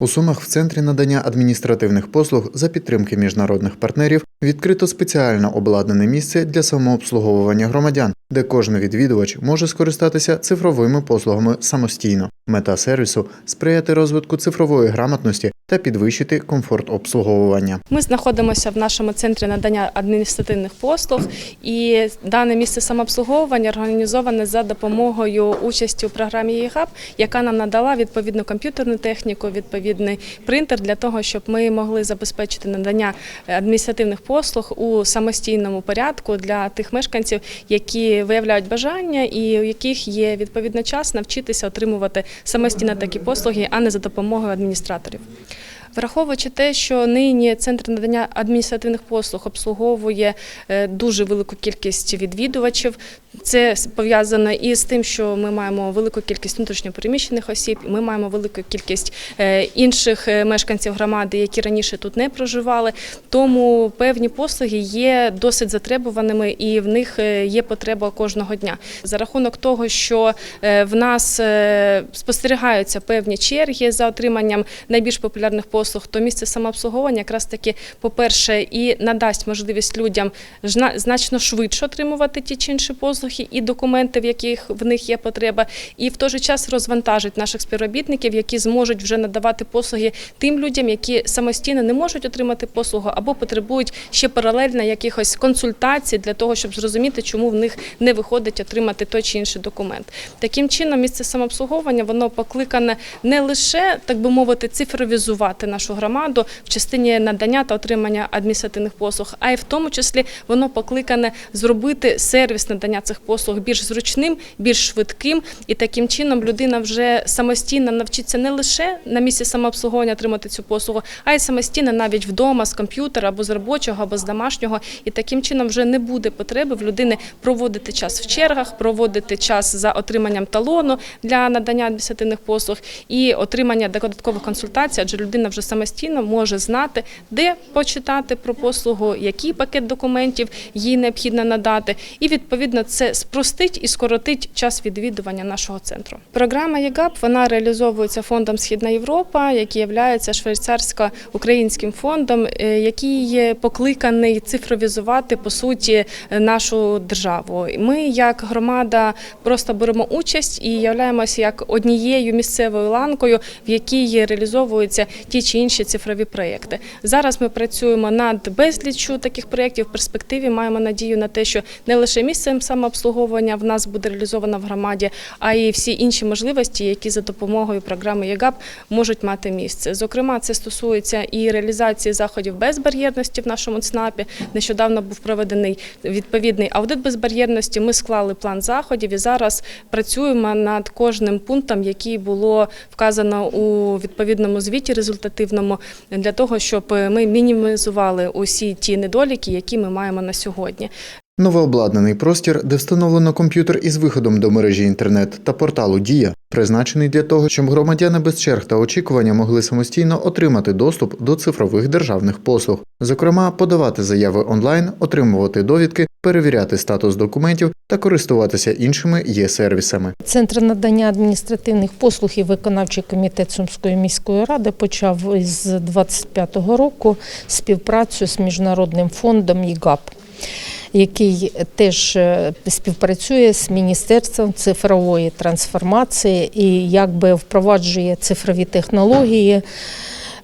У Сумах в центрі надання адміністративних послуг за підтримки міжнародних партнерів відкрито спеціально обладнане місце для самообслуговування громадян, де кожен відвідувач може скористатися цифровими послугами самостійно. Мета сервісу сприяти розвитку цифрової грамотності та підвищити комфорт обслуговування. Ми знаходимося в нашому центрі надання адміністративних послуг, і дане місце самообслуговування організоване за допомогою участі у програмі ЄГАП, яка нам надала відповідну комп'ютерну техніку, відповідний принтер для того, щоб ми могли забезпечити надання адміністративних послуг у самостійному порядку для тих мешканців, які виявляють бажання і у яких є відповідно час навчитися отримувати самостійно такі послуги, а не за допомогою адміністраторів. Враховуючи те, що нині центр надання адміністративних послуг обслуговує е, дуже велику кількість відвідувачів, це пов'язано і з тим, що ми маємо велику кількість внутрішньопереміщених осіб, ми маємо велику кількість е, інших е, мешканців громади, які раніше тут не проживали. Тому певні послуги є досить затребуваними і в них є потреба кожного дня. За рахунок того, що в нас спостерігаються певні черги за отриманням найбільш популярних послуг, то місце самообслуговування якраз таки, по-перше, і надасть можливість людям значно швидше отримувати ті чи інші послуги і документи, в яких в них є потреба, і в той же час розвантажить наших співробітників, які зможуть вже надавати послуги тим людям, які самостійно не можуть отримати послугу або потребують ще паралельно якихось консультацій для того, щоб зрозуміти, чому в них не виходить отримати той чи інший документ. Таким чином, місце самообслуговування воно покликане не лише так би мовити цифровізувати нашу громаду в частині надання та отримання адміністративних послуг, а й в тому числі воно покликане зробити сервіс надання цих послуг більш зручним, більш швидким, і таким чином людина вже самостійно навчиться не лише на місці самообслуговування отримати цю послугу, а й самостійно навіть вдома з комп'ютера або з робочого, або з домашнього. І таким чином вже не буде потреби в людини проводити час в чергах, проводити час за отриманням талону для надання адміністративних послуг і отримання додаткових консультацій, адже людина вже самостійно може знати, де почитати про послугу, який пакет документів їй необхідно надати, і відповідно це спростить і скоротить час відвідування нашого центру. Програма ЄГАП вона реалізовується фондом Східна Європа, який є швейцарсько-українським фондом, е, який покликаний цифровізувати по суті нашу державу. Ми, як громада, просто беремо участь і являємося як однією місцевою ланкою, в якій реалізовуються ті чи інші цифрові проєкти. Зараз ми працюємо над безліччю таких проєктів. В перспективі маємо надію на те, що не лише місцем самообслуговування в нас буде реалізовано в громаді, а й всі інші можливості, які за допомогою програми ЄГАП можуть мати місце. Зокрема, це стосується і реалізації заходів безбар'єрності в нашому ЦНАПі. Нещодавно був проведений відповідний аудит безбар'єрності. Ми склали план заходів і зараз працюємо над кожним пунктом, який було вказано у відповідному звіті результативному, для того, щоб ми мінімізували усі ті недоліки, які ми маємо на сьогодні. Новообладнаний простір, де встановлено комп'ютер із виходом до мережі інтернет та порталу Дія, призначений для того, щоб громадяни без черг та очікування могли самостійно отримати доступ до цифрових державних послуг, зокрема, подавати заяви онлайн, отримувати довідки, перевіряти статус документів та користуватися іншими є-сервісами. Центр надання адміністративних послуг і виконавчий комітет Сумської міської ради почав з 25-го року співпрацю з міжнародним фондом ЄГАП. Який теж е, співпрацює з міністерством цифрової трансформації і якби впроваджує цифрові технології,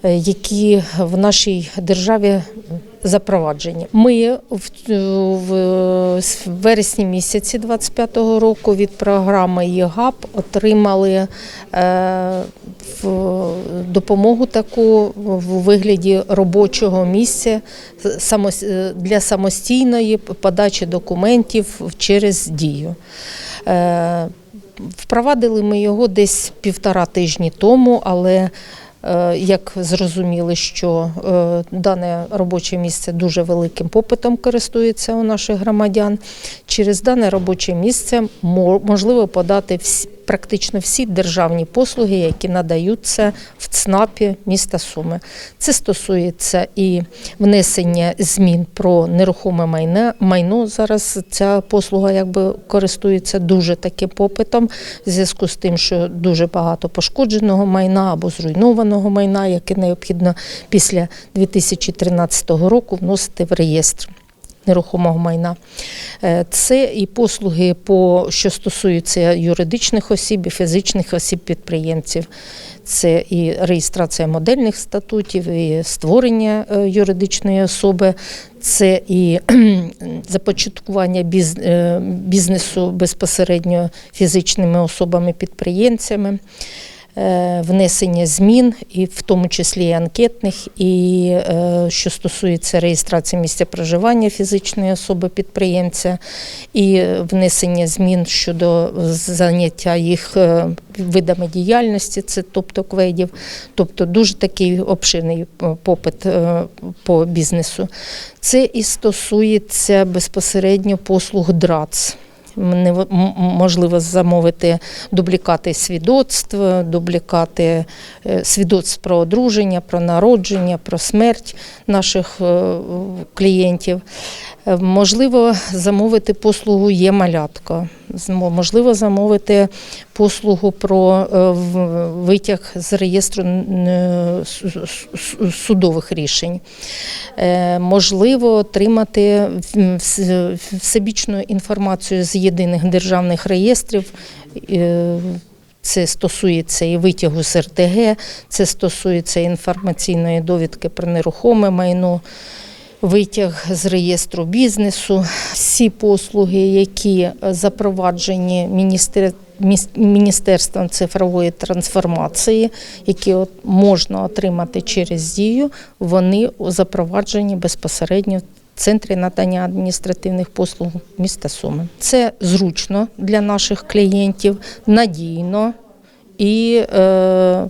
які в нашій державі запроваджені. Ми в, в вересні місяці 25-го року від програми ЄГАП отримали е, допомогу таку в вигляді робочого місця для самостійної подачі документів через дію. Е, Впровадили ми його десь півтора тижні тому, але е, як зрозуміли, що е, дане робоче місце дуже великим попитом користується у наших громадян, через дане робоче місце мо- можливо подати всі- практично всі державні послуги, які надаються в ЦНАПі міста Суми. Це стосується і внесення змін про нерухоме майне. Майно зараз ця послуга якби користується дуже таким попитом в зв'язку з тим, що дуже багато пошкодженого майна або зруйнованого майна, яке необхідно після 2013 року вносити в реєстр нерухомого майна. Е, Це і послуги, по, що стосуються юридичних осіб і фізичних осіб підприємців. Це і реєстрація модельних статутів, і створення е, юридичної особи, це і започаткування е, бізнесу безпосередньо фізичними особами-підприємцями внесення змін, і в тому числі і анкетних, і е, що стосується реєстрації місця проживання фізичної особи підприємця, і внесення змін щодо заняття їх е, видами діяльності, це тобто кведів, тобто дуже такий обширний е, попит е, по бізнесу. Це і стосується безпосередньо послуг ДРАЦ можливо замовити дублікати свідоцтв, дублікати е, свідоцтв про одруження, про народження, про смерть наших е, клієнтів. Е, Можливо, замовити послугу є малятка. Можливо, замовити послугу про е, витяг з реєстру е, су- су- судових рішень. Е, Можливо, отримати всебічну інформацію з єдиних державних реєстрів. Це стосується і витягу з РТГ, це стосується інформаційної довідки про нерухоме майно, витяг з реєстру бізнесу. Всі послуги, які запроваджені міністер... Міністерством цифрової трансформації, які можна отримати через дію, вони запроваджені безпосередньо. в Центрі надання адміністративних послуг міста Суми. Це зручно для наших клієнтів, надійно і е,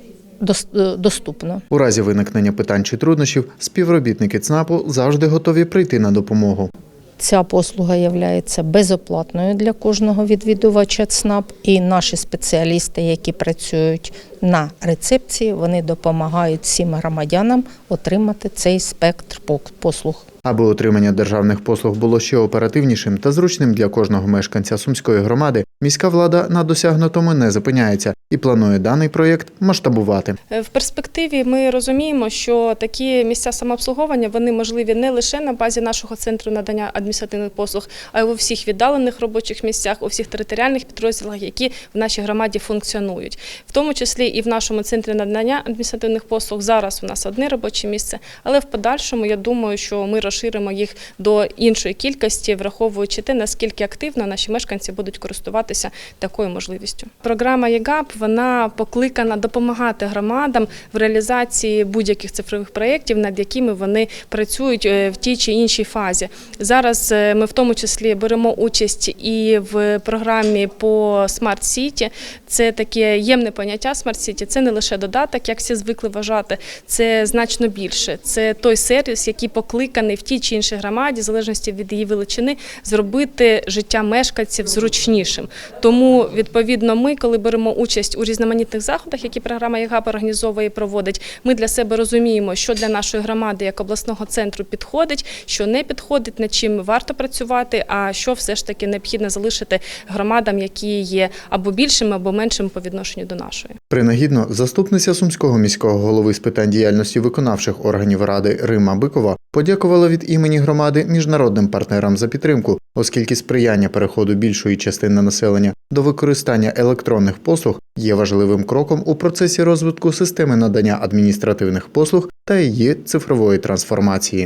доступно. У разі виникнення питань чи труднощів співробітники ЦНАПу завжди готові прийти на допомогу. Ця послуга є безоплатною для кожного відвідувача ЦНАП, і наші спеціалісти, які працюють на рецепції, вони допомагають всім громадянам отримати цей спектр послуг. Аби отримання державних послуг було ще оперативнішим та зручним для кожного мешканця сумської громади, міська влада на досягнутому не зупиняється і планує даний проєкт масштабувати. Е, В перспективі ми розуміємо, що такі місця самообслуговування вони можливі не лише на базі нашого центру надання адміністративних послуг, а й у всіх віддалених робочих місцях, у всіх територіальних підрозділах, які в нашій громаді функціонують, в тому числі і в нашому центрі надання адміністративних послуг. Зараз у нас одне робоче місце, але в подальшому я думаю, що ми розширимо їх до іншої кількості, враховуючи те, наскільки активно наші мешканці будуть користуватися такою можливістю. Програма ЄГАП вона покликана допомагати громадам в реалізації будь-яких цифрових проєктів, над якими вони працюють е, в тій чи іншій фазі. Зараз е, ми в тому числі беремо участь і в програмі по Smart City. Це таке ємне поняття Smart City. Це не лише додаток, як всі звикли вважати. Це значно більше. Це той сервіс, який покликаний в тій чи іншій громаді, в залежності від її величини, зробити життя мешканців зручнішим. Тому відповідно, ми, коли беремо участь у різноманітних заходах, які програма ЄГАП організовує і проводить, ми для себе розуміємо, що для нашої громади як обласного центру підходить, що не підходить, над чим варто працювати, а що все ж таки необхідно залишити громадам, які є або більшими, або меншими по відношенню до нашої. Принагідно, заступниця сумського міського голови з питань діяльності виконавчих органів ради Рима Бикова подякувала від імені громади міжнародним партнерам за підтримку, оскільки сприяння переходу більшої частини населення до використання електронних послуг є важливим кроком у процесі розвитку системи надання адміністративних послуг та її цифрової трансформації.